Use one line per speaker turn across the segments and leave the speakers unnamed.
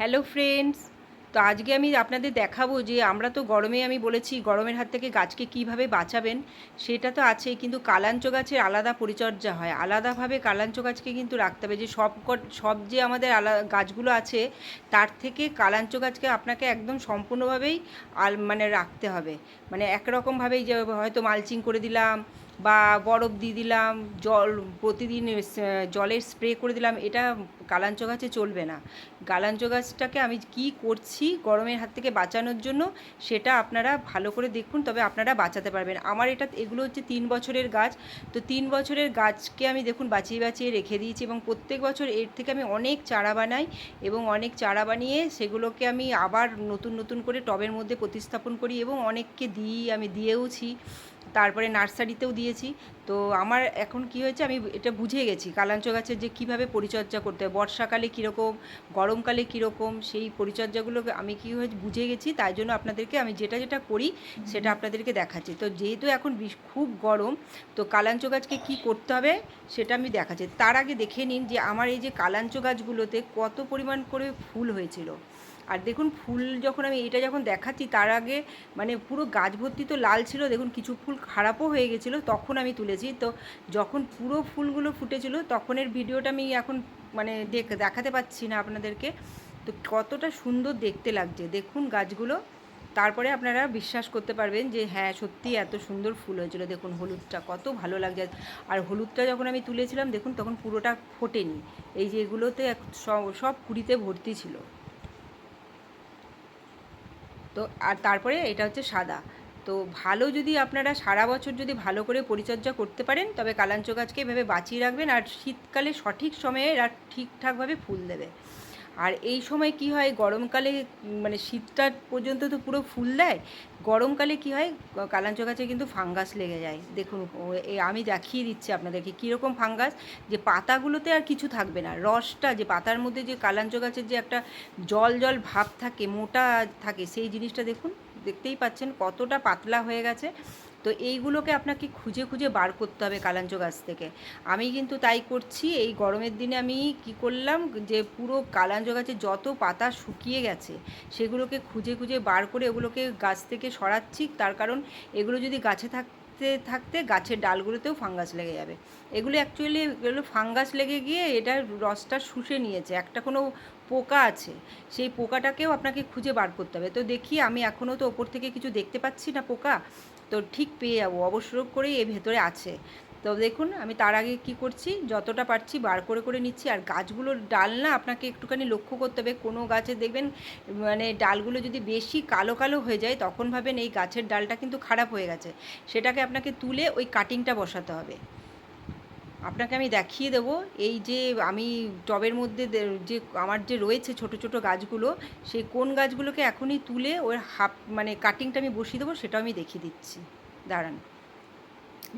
Hello friends, তো আজকে আমি আপনাদের দেখাবো যে আমরা তো গরমে আমি বলেছি গরমের হাত থেকে গাছকে কীভাবে বাঁচাবেন, সেটা তো আছেই কিন্তু কালাঞ্চ গাছের আলাদা পরিচর্যা হয়। আলাদাভাবে কালাঞ্চ গাছকে কিন্তু রাখতে হবে যে সব সব যে আমাদের আলাদা গাছগুলো আছে, তার থেকে কালাঞ্চ গাছকে আপনাকে একদম সম্পূর্ণভাবেই আল মানে রাখতে হবে। মানে একরকমভাবেই যে হয়তো মালচিং করে দিলাম বা বরফ দিয়ে দিলাম, জল, প্রতিদিন জলের স্প্রে করে দিলাম, এটা কালাঞ্চ গাছে চলবে না। কালাঞ্চ গাছটাকে আমি কি করছি গরমের হাত থেকে বাঁচানোর জন্য, সেটা আপনারা ভালো করে দেখুন, তবে আপনারা বাঁচাতে পারবেন। আমার এটা, এগুলো হচ্ছে তিন বছরের গাছ, তো তিন বছরের গাছকে আমি দেখুন বাঁচিয়ে বাঁচিয়ে রেখে দিয়েছি এবং প্রত্যেক বছর এর থেকে আমি অনেক চারা বানাই এবং অনেক চারা বানিয়ে সেগুলোকে আমি আবার নতুন নতুন করে টবের মধ্যে প্রতিস্থাপন করি এবং অনেককে দিই, আমি দিয়েওছি। তারপরে নার্সারিতেও দিয়েছি। তো আমার এখন কি হয়েছে আমি এটা বুঝে গেছি। কালাঞ্চ গাছের যে কীভাবে পরিচর্যা করতে হয় বর্ষাকালে কীরকম গরমকালে কীরকম সেই পরিচর্যাগুলো আমি কী হয়েছে বুঝে গেছি। তাই জন্য আপনাদেরকে আমি যেটা যেটা করি সেটা আপনাদেরকে দেখাচ্ছি। তো যেহেতু এখন খুব গরম তো কালাঞ্চ গাছকে কী করতে হবে সেটা আমি দেখাচ্ছি। তার আগে দেখে নিন যে আমার এই যে কালাঞ্চ গাছগুলোতে কত পরিমাণ করে ফুল হয়েছিল। আর দেখুন ফুল যখন আমি এটা যখন দেখাচ্ছি, তার আগে মানে পুরো গাছ ভর্তি তো লাল ছিল, দেখুন কিছু ফুল খারাপও হয়ে গেছিল, তখন আমি তুলেছি। তো যখন পুরো ফুলগুলো ফুটেছিল, তখনের ভিডিওটা আমি এখন মানে দেখ- দেখাতে পাচ্ছি না আপনাদেরকে। তো কতটা সুন্দর দেখতে লাগছে। দেখুন গাছগুলো, তারপরে আপনারা বিশ্বাস করতে পারবেন যে হ্যাঁ সত্যি এত সুন্দর ফুল হয়েছিল। দেখুন হলুদটা কত ভালো লাগছে। আর হলুদটা যখন আমি তুলেছিলাম, দেখুন তখন পুরোটা ফোটেনি। এই যে এগুলোতে সব কুড়িতে ভর্তি ছিল। তো আর তারপরে এটা হচ্ছে সাদা। তো ভালো যদি আপনারা সারা বছর যদি ভালো করে পরিচর্যা করতে পারেন, তবে কালাঞ্চ গাছকে এভাবে বাঁচিয়ে রাখবেন আর শীতকালে সঠিক সময়ে এরা ঠিকঠাকভাবে ফুল দেবে। আর এই সময় কি হয়, গরমকালে মানে শীতটা পর্যন্ত তো পুরো ফুল দেয়, গরমকালে কি হয় কালাঞ্চ গাছে কিন্তু ফাঙ্গাস লেগে যায়। দেখুন আমি দেখিয়ে দিচ্ছি আপনাদেরকে কীরকম ফাঙ্গাস, যে পাতাগুলোতে আর কিছু থাকবে না। রসটা, যে পাতার মধ্যে যে কালাঞ্চ গাছের যে একটা জল জল ভাব থাকে, মোটা থাকে, সেই জিনিসটা দেখুন, দেখতেই পাচ্ছেন কতটা পাতলা হয়ে গেছে। তো এইগুলোকে আপনাকে খুঁজে খুঁজে বার করতে হবে কালাঞ্চ গাছ থেকে। আমি কিন্তু তাই করছি, এই গরমের দিনে আমি কি করলাম যে পুরো কালাঞ্চ গাছে যত পাতা শুকিয়ে গেছে, সেগুলোকে খুঁজে খুঁজে বার করে ওগুলোকে গাছ থেকে সরাচ্ছি। তার কারণ এগুলো যদি গাছে থাকতে থাকতে গাছের ডালগুলোতেও ফাঙ্গাস লেগে যাবে। এগুলো অ্যাকচুয়ালি এগুলো ফাঙ্গাস লেগে গিয়ে এটা রসটা শুষে নিয়েছে, একটা কোনো পোকা আছে, সেই পোকাটাকেও আপনাকে খুঁজে বার করতে হবে। তো দেখি আমি এখনও তো ওপর থেকে কিছু দেখতে পাচ্ছি না পোকা তো ঠিক পেয়ে যাব অবশ্য করেই এর ভেতরে আছে। তো দেখুন, আমি তার আগে কি করছি, যতটা পারছি বার করে করে নিচ্ছি, আর গাছগুলোর ডাল না আপনাকে একটুখানি লক্ষ্য করতে হবে, কোনো গাছে দেখবেন মানে ডালগুলো যদি বেশি কালো কালো হয়ে যায়, তখন ভাবেন এই গাছের ডালটা কিন্তু খারাপ হয়ে গেছে। সেটাকে আপনাকে তুলে ওই কাটিংটা বসাতে হবে। আপনাকে আমি দেখিয়ে দেবো। এই যে আমি টবের মধ্যে যে আমার যে রয়েছে ছোট ছোট গাছগুলো, সেই কোন গাছগুলোকে এখনই তুলে ওর হাফ মানে কাটিংটা আমি বসিয়ে দেবো, সেটাও আমি দেখিয়ে দিচ্ছি। দাঁড়ান।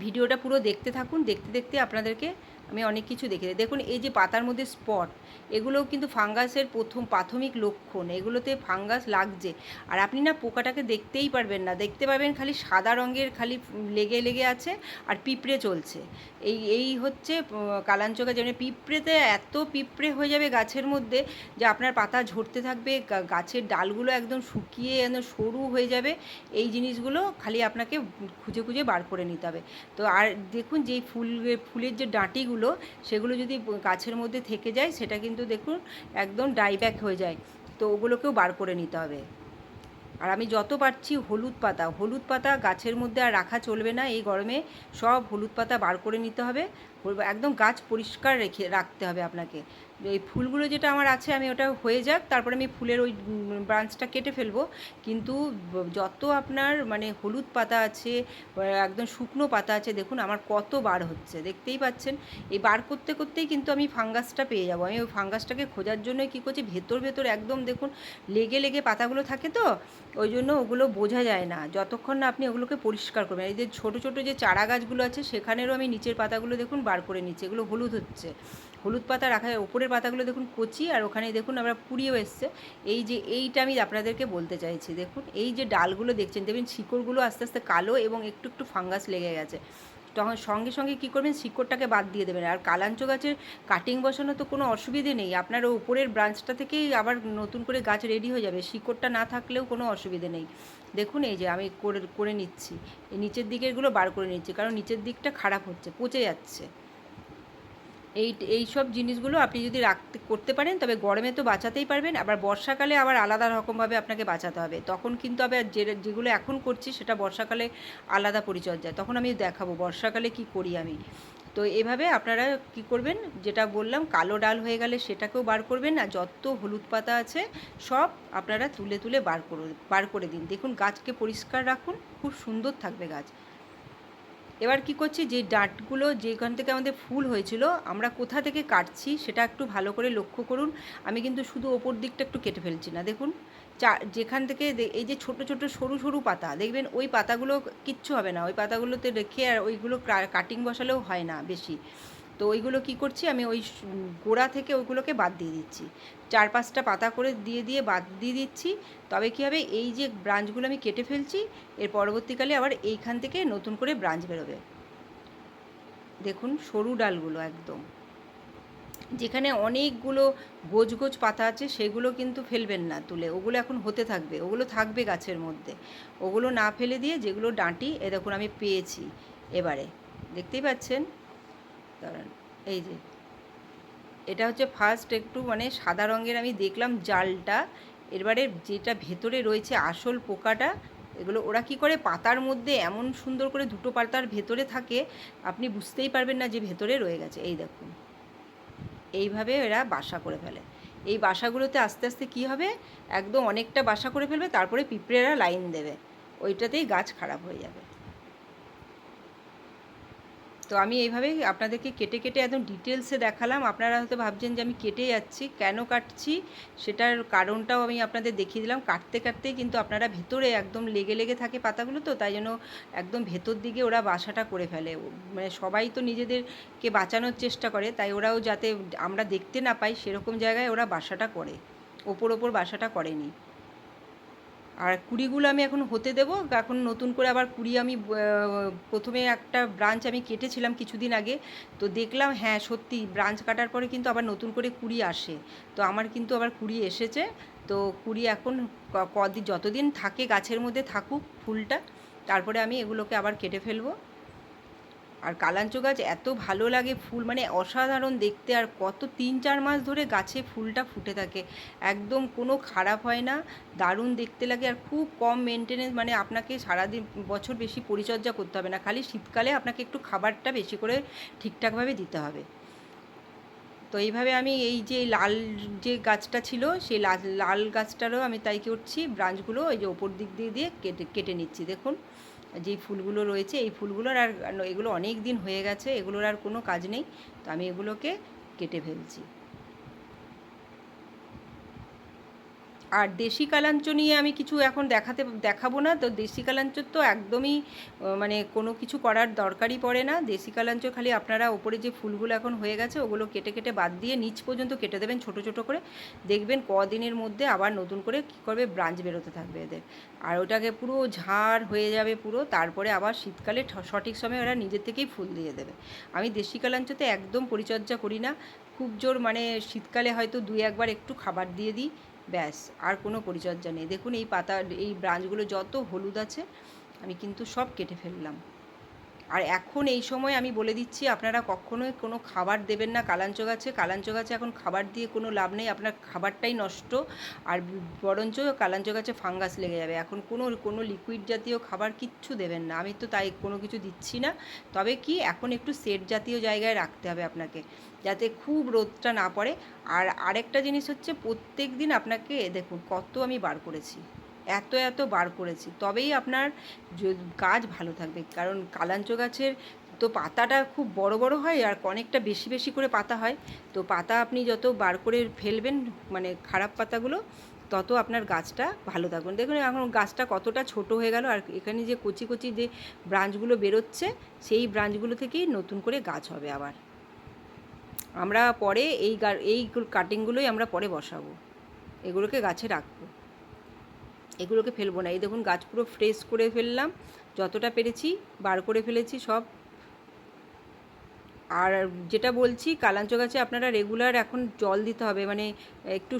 ভিডিওটা পুরো দেখতে থাকুন, দেখতে দেখতে আপনাদেরকে আমি অনেক কিছু দেখে। দেখুন এই যে পাতার মধ্যে স্পট এগুলোও কিন্তু ফাঙ্গাসের প্রথম প্রাথমিক লক্ষণ। এগুলোতে ফাঙ্গাস লাগছে। আর আপনি না পোকাটাকে দেখতেই পারবেন না। দেখতে পারবেন খালি সাদা রঙের খালি লেগে লেগে আছে আর পিঁপড়ে চলছে। এই এই হচ্ছে উম, কালাঞ্চ গাছ মানে পিঁপড়েতে এত পিঁপড়ে হয়ে যাবে গাছের মধ্যে যে আপনার পাতা ঝরতে থাকবে গাছের ডালগুলো একদম শুকিয়ে একদম সরু হয়ে যাবে। এই জিনিসগুলো খালি আপনাকে খুঁজে খুঁজে বার করে নিতে হবে। তো আর দেখুন যেই ফুল ফুলের যে ডাঁটিগুলো সেগুলো যদি গাছের মধ্যে থেকে যায়, সেটা কিন্তু দেখুন একদম ডাইব্যাক হয়ে যায়। তো ওগুলোকেও বার করে নিতে হবে। আর আমি যত পারছি হলুদ পাতা হলুদ পাতা গাছের মধ্যে আর রাখা চলবে না, এই গরমে সব হলুদ পাতা বার করে নিতে হবে। একদম গাছ পরিষ্কার রেখে, রাখতে হবে আপনাকে। এই ফুলগুলো যেটা আমার আছে, আমি ওটা হয়ে যাক, তারপরে আমি ফুলের ওই ব্রাঞ্চটা কেটে ফেলব। কিন্তু যত আপনার মানে হলুদ পাতা আছে একদম শুকনো পাতা আছে, দেখুন আমার কত বার হচ্ছে, দেখতেই পাচ্ছেন। এই বার করতে করতেই কিন্তু আমি ফাঙ্গাসটা পেয়ে যাব। আমি ওই ফাঙ্গাসটাকে খোঁজার জন্যই কী করছি, ভেতর ভেতর একদম দেখুন লেগে লেগে পাতাগুলো থাকে তো, ওই জন্য ওগুলো বোঝা যায় না। যতক্ষণ না আপনি ওগুলোকে পরিষ্কার করবেন। এই যে ছোটো ছোটো যে চারা গাছগুলো আছে, সেখানেরও আমি নিচের পাতাগুলো দেখুন বার করে নিচ্ছি, এগুলো হলুদ হচ্ছে। হলুদ পাতা রাখা ওপরের পাতাগুলো দেখুন কচি, আর ওখানে দেখুন আমরা পুড়িয়েও এসছে। এই যে এইটা আমি আপনাদেরকে বলতে চাইছি। দেখুন, এই যে ডালগুলো দেখছেন দেখবেন শিকড়গুলো আস্তে আস্তে কালো এবং একটু একটু ফাঙ্গাস লেগে গেছে। তখন সঙ্গে সঙ্গে কী করবেন, শিকড়টাকে বাদ দিয়ে দেবেন। আর কালাঞ্চ গাছের কাটিং বসানো তো কোনো অসুবিধে নেই। আপনার উপরের ব্রাঞ্চটা থেকেই আবার নতুন করে গাছ রেডি হয়ে যাবে। শিকড়টা না থাকলেও কোনো অসুবিধে নেই। দেখুন, এই যে আমি করে করে নিচ্ছি। নিচের দিকেরগুলো বার করে নিচ্ছি, কারণ নিচের দিকটা খারাপ হচ্ছে, পচে যাচ্ছে। এই এই সব জিনিসগুলো আপনি যদি রাখতে, করতে পারেন, তবে গরমে তো বাঁচাতেই পারবেন, আবার বর্ষাকালে আবার আলাদা রকমভাবে আপনাকে বাঁচাতে হবে। তখন কিন্তু আবার যে, যেগুলো এখন করছি, সেটা বর্ষাকালে আলাদা পরিচর্যা। তখন আমি দেখাবো বর্ষাকালে কি করি আমি। তো এভাবে আপনারা কি করবেন, যেটা বললাম, কালো ডাল হয়ে গেলে সেটাকেও বার করবেন, আর যত হলুদ পাতা আছে, সব আপনারা তুলে তুলে বার করে বার করে দিন। দেখুন, গাছকে পরিষ্কার রাখুন, খুব সুন্দর থাকবে গাছ। এবার কি করছি? যে ডাঁটগুলো যেখান থেকে আমাদের ফুল হয়েছিল, আমরা কোথা থেকে কাটছি সেটা একটু ভালো করে লক্ষ্য করুন। আমি কিন্তু শুধু ওপর দিকটা একটু কেটে ফেলছি না, দেখুন। চা, যেখান থেকে এই যে ছোট ছোট সরু সরু পাতা, দেখবেন ওই পাতাগুলো কিচ্ছু হবে না। ওই পাতাগুলোতে রেখে আর ওইগুলো কাটিং বসালেও হয় না বেশি। তো ওইগুলো কি করছি? আমি ওই গোড়া থেকে ওইগুলোকে বাদ দিয়ে দিচ্ছি। চার পাঁচটা পাতা করে দিয়ে দিয়ে বাদ দিয়ে দিচ্ছি। তবে কী হবে? এই যে ব্রাঞ্চগুলো আমি কেটে ফেলছি, এর পরবর্তীকালে আবার এইখান থেকে নতুন করে ব্রাঞ্চ বেরোবে। দেখুন, সরু ডালগুলো একদম। যেখানে অনেকগুলো গোজ গোজ পাতা আছে, সেগুলো কিন্তু ফেলবেন না তুলে। ওগুলো এখন হতে থাকবে। ওগুলো থাকবে গাছের মধ্যে। ওগুলো না ফেলে দিয়ে যেগুলো ডাঁটি, এ দেখুন আমি পেয়েছি এবারে। দেখতেই পাচ্ছেন? দাঁড়ান এই যে। এটা হচ্ছে ফার্স্ট একটু মানে সাদা রঙের আমি দেখলাম জালটা এবারে যেটা ভেতরে রয়েছে আসল পোকাটা, এগুলো ওরা কি করে পাতার মধ্যে এমন সুন্দর করে দুটো পাতার ভেতরে থাকে, আপনি বুঝতেই পারবেন না যে ভেতরে রয়ে গেছে। এই দেখুন। এইভাবে এরা বাসা করে ফেলে। এই বাসাগুলোতে আস্তে আস্তে কি হবে? একদম অনেকটা বাসা করে ফেলবে, তারপরে পিঁপড়েরা লাইন দেবে। ওইটাতেই গাছ খারাপ হয়ে যাবে। তো আমি এইভাবেই আপনাদেরকে কেটে কেটে একদম ডিটেলসে দেখালাম। আপনারা হয়তো ভাবছেন যে আমি কেটে যাচ্ছি, কেন কাটছি? সেটার কারণটাও আমি আপনাদের দেখিয়ে দিলাম। কাটতে কাটতেই কিন্তু আপনারা ভেতরে একদম লেগে লেগে থাকে পাতাগুলো তো, তাই জন্য একদম ভেতর দিকে ওরা বাসাটা করে ফেলে। মানে সবাই তো নিজেদেরকে বাঁচানোর চেষ্টা করে, তাই ওরাও যাতে আমরা দেখতে না পাই, সেরকম জায়গায় ওরা বাসাটা করে। ওপর ওপর বাসাটা করেনি। আর কুড়িগুলো আমি এখন হতে দেবো। এখন নতুন করে আবার কুড়ি আমি প্রথমে একটা ব্রাঞ্চ আমি কেটেছিলাম কিছুদিন আগে। তো দেখলাম হ্যাঁ সত্যি ব্রাঞ্চ কাটার পরে কিন্তু আবার নতুন করে কুড়ি আসে। তো আমার কিন্তু আবার কুড়ি এসেছে। তো কুড়ি এখন কদিন, যতদিন থাকে গাছের মধ্যে থাকুক ফুলটা, তারপরে আমি এগুলোকে আবার কেটে ফেলব। আর কালাঞ্চ গাছ এত ভালো লাগে ফুল মানে অসাধারণ দেখতে, আর কত তিন চার মাস ধরে গাছে ফুলটা ফুটে থাকে। একদম কোনো খারাপ হয় না, দারুণ দেখতে লাগে, আর খুব কম মেনটেনেন্স মানে আপনাকে সারাদিন, বছর বেশি পরিচর্যা করতে হবে না, খালি শীতকালে আপনাকে একটু খাবারটা বেশি করে ঠিকঠাকভাবে দিতে হবে। তো এইভাবে আমি এই যে লাল যে গাছটা ছিল, সেই লাল লাল গাছটারও আমি তাই করছি, ব্রাঞ্চগুলো ওই যে ওপর দিক দিয়ে দিয়ে কেটে কেটে নিচ্ছি, দেখুন। যেই ফুলগুলো রয়েছে, এই ফুলগুলোর আর এগুলো অনেক দিন হয়ে গেছে, এগুলোর আর কোনো কাজ নেই। তো আমি এগুলোকে কেটে ফেলছি। আর দেশি কালাঞ্চ নিয়ে আমি কিছু এখন দেখাতে, দেখাবো না। তো দেশি কালাঞ্চ তো একদমই মানে কোনো কিছু করার দরকারই পড়ে না। দেশি কালাঞ্চ খালি আপনারা ওপরে যে ফুলগুলো এখন হয়ে গেছে, ওগুলো কেটে কেটে বাদ দিয়ে নিচ পর্যন্ত কেটে দেবেন ছোট ছোট করে। দেখবেন কদিনের মধ্যে আবার নতুন করে কী করবে, ব্রাঞ্চ বেরোতে থাকবে এদের। আর ওটাকে পুরো ঝাড় হয়ে যাবে পুরো, তারপরে আবার শীতকালে সঠিক সময়ে ওরা নিজের থেকেই ফুল দিয়ে দেবে। আমি দেশি কালাঞ্চতে একদম পরিচর্যা করি না। খুব জোর মানে শীতকালে হয়তো দুই, একবার একটু খাবার দিয়ে দিই। ব্যাস, আর কোনো পরিচর্যা নেই। দেখুন এই পাতা, এই ব্রাঞ্চগুলো যত হলুদ আছে, আমি কিন্তু সব কেটে ফেললাম। আর এখন এই সময় আমি বলে দিচ্ছি, আপনারা কখনোই কোনো খাবার দেবেন না। কালাঞ্চ গাছে কালাঞ্চ গাছে এখন খাবার দিয়ে কোনো লাভ নেই। আপনার খাবারটাই নষ্ট, আর বরঞ্চ কালাঞ্চ গাছে ফাঙ্গাস লেগে যাবে। এখন কোনো কোনো লিকুইড জাতীয় খাবার কিচ্ছু দেবেন না। আমি তো তাই কোনো কিছু দিচ্ছি না। তবে কি, এখন একটু সেট জাতীয় জায়গায় রাখতে হবে আপনাকে, যাতে খুব রোদটা না পড়ে। আর আরেকটা জিনিস হচ্ছে প্রত্যেক দিন আপনাকে, দেখুন কত আমি বার করেছি। এত এত বার করেছি। তবেই আপনার গাছ ভালো থাকবে। কারণ কালাঞ্চ গাছের তো পাতাটা খুব বড় বড় হয় আর অনেকটা বেশি বেশি করে পাতা হয়। তো পাতা আপনি যত বার করে ফেলবেন মানে খারাপ পাতাগুলো, তত আপনার গাছটা ভালো থাকবেন দেখুন, এখন গাছটা কতটা ছোট হয়ে গেল আর এখানে যে কচি কচি যে ব্রাঞ্চগুলো বেরোচ্ছে, সেই ব্রাঞ্চগুলো থেকেই নতুন করে গাছ হবে আবার। আমরা পরে এই এই কাটিংগুলোই আমরা পরে বসাবো। এগুলোকে গাছে রাখব। এগুলোকে ফেলব না। এই দেখুন, গাছ পুরো ফ্রেশ করে ফেললাম। যতটা পেরেছি বার করে ফেলেছি সব। আর যেটা বলছি কালাঞ্চ গাছে আপনারা রেগুলার এখন জল দিতে হবে। মানে একটু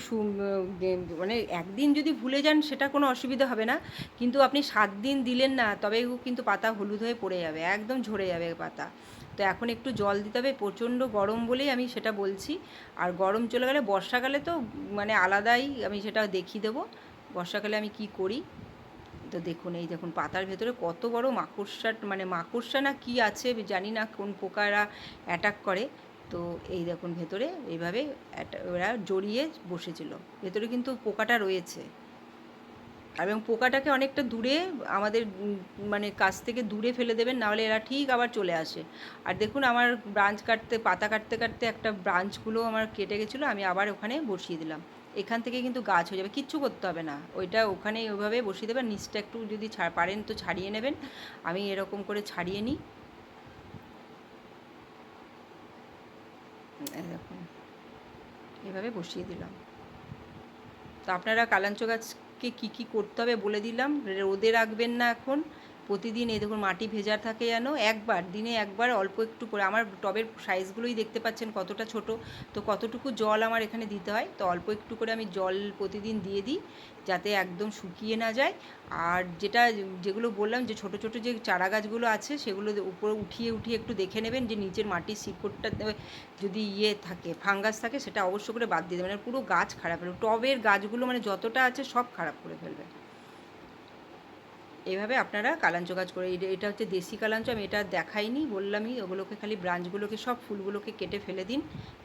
মানে একদিন যদি ভুলে যান সেটা কোনো অসুবিধা হবে না। কিন্তু আপনি সাত দিন দিলেন না, তবে কিন্তু পাতা হলুদ হয়ে পড়ে যাবে, একদম ঝরে যাবে পাতা। তো এখন একটু জল দিতে হবে, প্রচণ্ড গরম বলেই আমি সেটা বলছি। আর গরম চলে গেলে, বর্ষাকালে তো মানে আলাদাই আমি সেটা দেখিয়ে দেবো। বর্ষাকালে আমি কি করি? তো দেখুন, এই দেখুন, পাতার ভেতরে কত বড় মাকড়সা মানে মাকড়সা না কি আছে জানি না কোন পোকারা অ্যাটাক করে। তো এই দেখুন, ভেতরে এইভাবে ওরা জড়িয়ে বসেছিল। ভেতরে কিন্তু পোকাটা রয়েছে। এবং পোকাটাকে অনেকটা দূরে আমাদের মানে কাছ থেকে দূরে ফেলে দেবেন নাহলে এরা ঠিক আবার চলে আসে। আর দেখুন, আমার ব্রাঞ্চ কাটতে, পাতা কাটতে কাটতে একটা ব্রাঞ্চগুলো আমার কেটে গেছিল, আমি আবার ওখানে বসিয়ে দিলাম। এখান থেকে কিন্তু গাছ হয়ে যাবে, কিচ্ছু করতে হবে না। ওইটা ওখানে ওইভাবে বসিয়ে দেবেন, নিচটা একটু যদি পারেন তো ছাড়িয়ে নেবেন। আমি এরকম করে ছাড়িয়ে নিই। দেখুন, এভাবে বসিয়ে দিলাম। তো আপনারা কালাঞ্চ গাছকে কী কী করতে হবে বলে দিলাম, রোদে রাখবেন না এখন। প্রতিদিন এই দেখুন মাটি ভেজা থাকে যেন, একবার, দিনে একবার অল্প একটু করে। আমার টবের সাইজগুলোই দেখতে পাচ্ছেন কতটা ছোট। তো কতটুকু জল আমার এখানে দিতে হয়, তো অল্প একটু করে আমি জল প্রতিদিন দিয়ে দিই, যাতে একদম শুকিয়ে না যায়। আর যেটা যেগুলো বললাম যে ছোট ছোট যে চারা গাছগুলো আছে, সেগুলো উপরে উঠিয়ে উঠিয়ে একটু দেখে নেবেন যে নিচের মাটির শিকড়টা যদি ইয়ে থাকে, ফাঙ্গাস থাকে, সেটা অবশ্য করে বাদ দিয়ে দেবেন। মানে পুরো গাছ খারাপ ফেলবে টবের গাছগুলো মানে যতটা আছে সব খারাপ করে ফেলবে। এভাবে আপনারা কালাঞ্চ গাছ করে এটা হচ্ছে দেশি কালাঞ্চ আমি এটা দেখাইনি, বললামই ওগুলোকে খালি ব্রাঞ্চগুলোকে সব ফুলগুলোকে কেটে ফেলে দিন,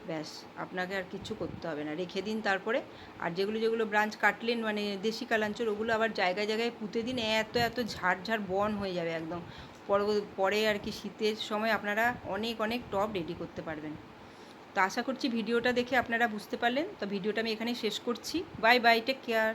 ব্যাস, আপনাকে আর কিছু করতে হবে না, রেখে দিন তারপরে, আর যেগুলো যেগুলো ব্রাঞ্চ কাটলেন মানে দেশি কালাঞ্চর, ওগুলো আবার জায়গায় জায়গায় পুঁতে দিন, এত এত ঝাড় ঝাড় বন হয়ে যাবে একদম, পরে আর কি শীতের সময় আপনারা অনেক অনেক টব রেডি করতে পারবেন, তো আশা করছি ভিডিওটা দেখে আপনারা বুঝতে পারলেন, তো ভিডিওটা আমি এখানে শেষ করছি, বাই বাই, টেক কেয়ার।